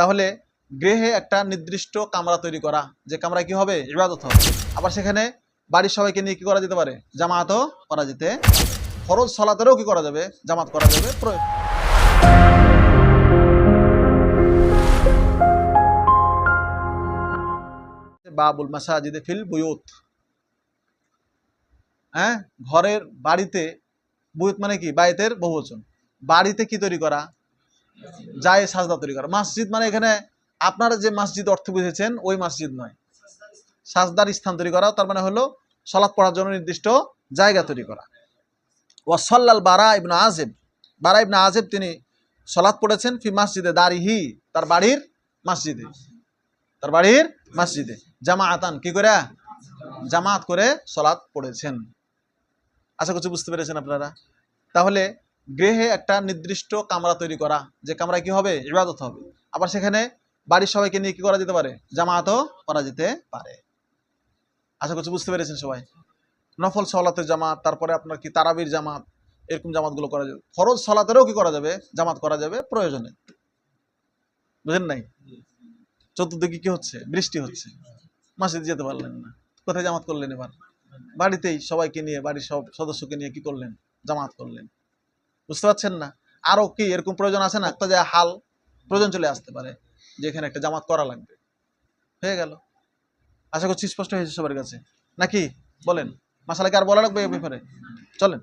তাহলে গৃহে একটা নির্দিষ্ট কামরা তৈরি করা। যে কামরা কি হবে? ইবাদত হবে। আবার সেখানে বাড়ির সবাইকে নিয়ে কি করা যেতে পারে? জামাতও করা যেতে ফরজ সলাতেরও কি করা যাবে? জামাত করা যাবে প্রয়োজন বাবুল মাসাজিদে ফিল বুয়ুত। হ্যাঁ? ঘরের বাড়িতে, বুয়ুত মানে কি? বাড়িতের বহুবচন। বাড়িতে কি তৈরি করা? যায় সাজদা তৈরি করা। মসজিদ মানে এখানে আপনারা যে মসজিদ অর্থ বুঝেছেন, ওই মসজিদ নয়। সাজদার স্থান তৈরি করা, তার মানে হলো সলাৎ পড়ার জন্য নির্দিষ্ট জায়গা তৈরি করা। ওয়াসাল্লাল বারা ইবনা আজেব বারা ইবনা আজেব তিনি সলাৎ পড়েছেন ফি মসজিদে দারিহি, তার বাড়ির মসজিদে। তার বাড়ির মসজিদে। জামাআতান, কি করে? জামাত করে সলাৎ পড়েছেন। আশা করছি বুঝতে পেরেছেন আপনারা। তাহলে গৃহে একটা নির্দিষ্ট কামরা তৈরি করা, যে কামরা কি হবে? ইবাদত হবে। আবার সেখানে বাড়ির সবাইকে নিয়ে কি করা যেতে পারে? জামাতও করা যেতে পারে। আশা করছি বুঝতে পেরেছেন সবাই। নফল সলাতের জামাত, তারপরে আপনার কি তারাবির জামাত, এরকম জামাতগুলো করা যাবে। ফরজ সলাতেরও কি করা যাবে? জামাত করা যাবে প্রয়োজনে। বুঝেন নাই? চতুর্দিকে কি হচ্ছে? বৃষ্টি হচ্ছে। মসজিদ যেতে পারলেন না। কোথায় জামাত করলেন এবার? বাড়িতেই সবাইকে নিয়ে, বাড়ির সব সদস্যকে নিয়ে কি করলেন? জামাত করলেন। বুঝতে পারছেন না? আরও কি এরকম প্রয়োজন আছে না? একটা যে হাল প্রয়োজন চলে আসতে পারে, যে এখানে একটা জামাত করা লাগবে। হয়ে গেল। আশা করছি স্পষ্ট হয়েছে সবার কাছে। নাকি? বলেন। মাসালাকে আর বলা লাগবে এ ব্যাপারে? চলেন।